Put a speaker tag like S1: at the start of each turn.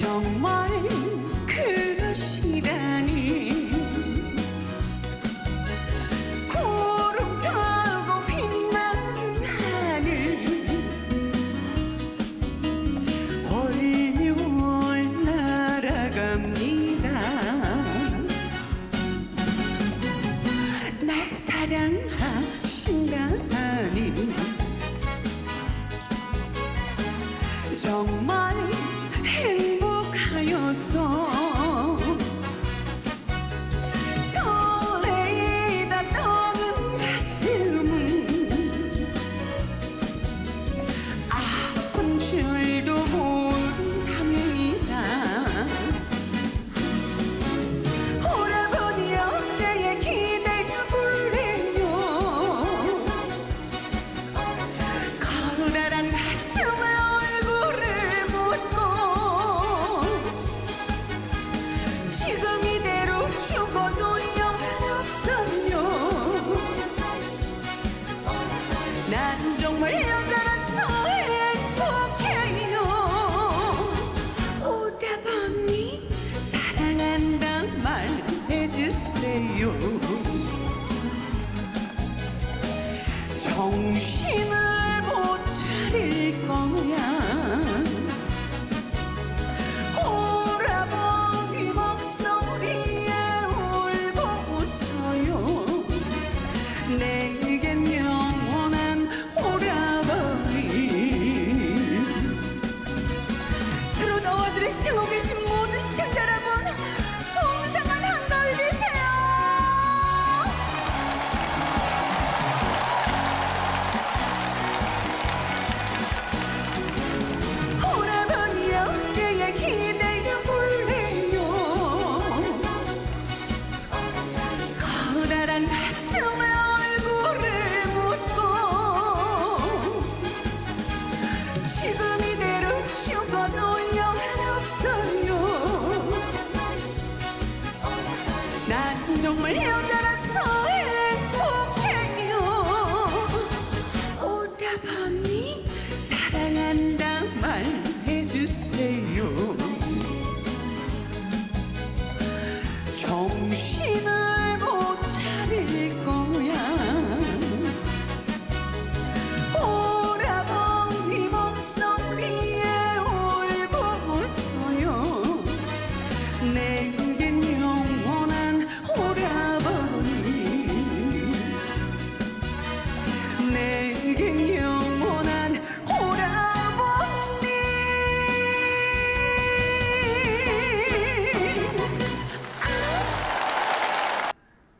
S1: 정말 그러시다니. 구름 타고 빛난 하늘. 월월 날아갑니다. 날 사랑하신다니. 정말 주세요 정신 가슴에 얼굴을 묻고 지금 이대로 죽어도 영없어요. 난 정말 여자라서 행복해요. 오라버니 사랑한다 말해주세요. 정신